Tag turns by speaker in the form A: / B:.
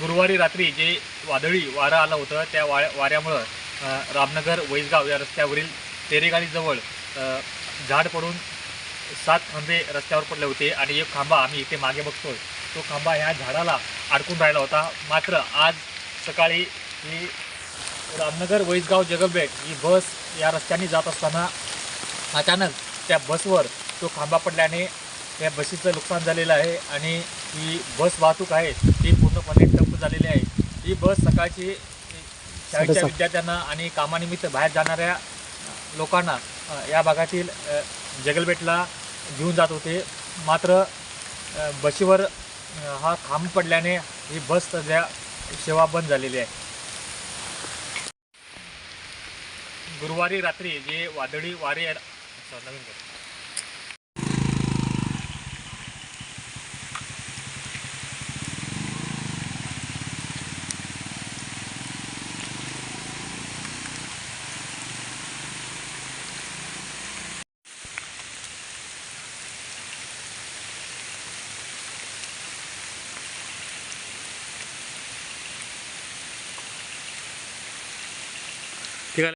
A: गुरुवारी रात्री जे वादळी वारं आलं होतं त्या वा वाऱ्यामुळं रामनगर वैसगाव या रस्त्यावरील तेरेगाडीजवळ झाड पडून सात खांबे रस्त्यावर पडले होते आणि एक खांबा आम्ही इथे मागे बघतोय. तो खांबा ह्या झाडाला अडकून राहिला होता. मात्र आज सकाळी ही रामनगर वैसगाव जगबेट ही बस या रस्त्याने जात असताना अचानक त्या बसवर तो खांबा पडल्याने त्या बसीचं नुकसान झालेलं आहे आणि ही बस वाहतूक आहे ती पूर्णपणे ठप्प झालेली आहे ही बस सकाळची शाळेच्या. विद्यार्थ्यांना आणि कामानिमित्त बाहेर जाणाऱ्या लोकांना या भागातील जगलबेटला घेऊन जात होते मात्र बशीवर हा खांब पडल्याने ही बस सध्या सेवा बंद झालेली आहे गुरुवारी रात्री जे वादळी वारे अच्छा, नवीन.